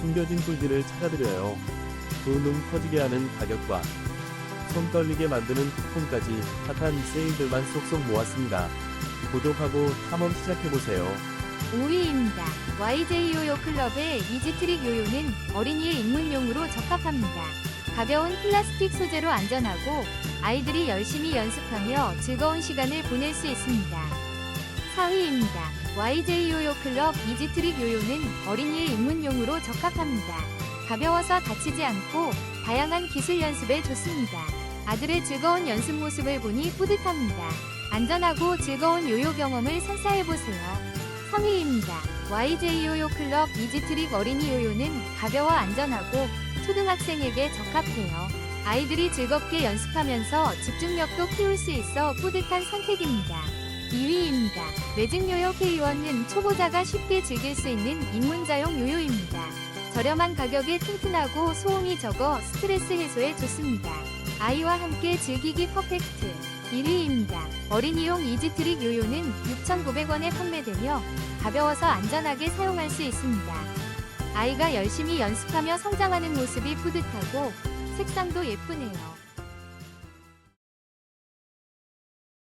숨겨진 꿀들을 찾아드려요. 두눈 커지게 하는 가격과 손 떨리게 만드는 쿠폰까지 핫한 세일들만 쏙쏙 모았습니다. 구독하고 탐험 시작해보세요. 5위입니다. YJ 요요 클럽의 이지트릭 요요는 어린이의 입문용으로 적합합니다. 가벼운 플라스틱 소재로 안전하고 아이들이 열심히 연습하며 즐거운 시간을 보낼 수 있습니다. 4위입니다. YJ 요요 클럽 이지트릭 요요는 어린이의 입문용으로 적합합니다. 가벼워서 다치지 않고 다양한 기술 연습에 좋습니다. 아들의 즐거운 연습 모습을 보니 뿌듯합니다. 안전하고 즐거운 요요 경험을 선사해보세요. 3위입니다. YJ 요요 클럽 이지트릭 어린이 요요는 가벼워 안전하고 초등학생에게 적합해요. 아이들이 즐겁게 연습하면서 집중력도 키울 수 있어 뿌듯한 선택입니다. 2위입니다. 매직 요요 K1은 초보자가 쉽게 즐길 수 있는 입문자용 요요입니다. 저렴한 가격에 튼튼하고 소음이 적어 스트레스 해소에 좋습니다. 아이와 함께 즐기기 퍼펙트. 1위입니다. 어린이용 이지트릭 요요는 6,900원에 판매되며 가벼워서 안전하게 사용할 수 있습니다. 아이가 열심히 연습하며 성장하는 모습이 뿌듯하고 색상도 예쁘네요.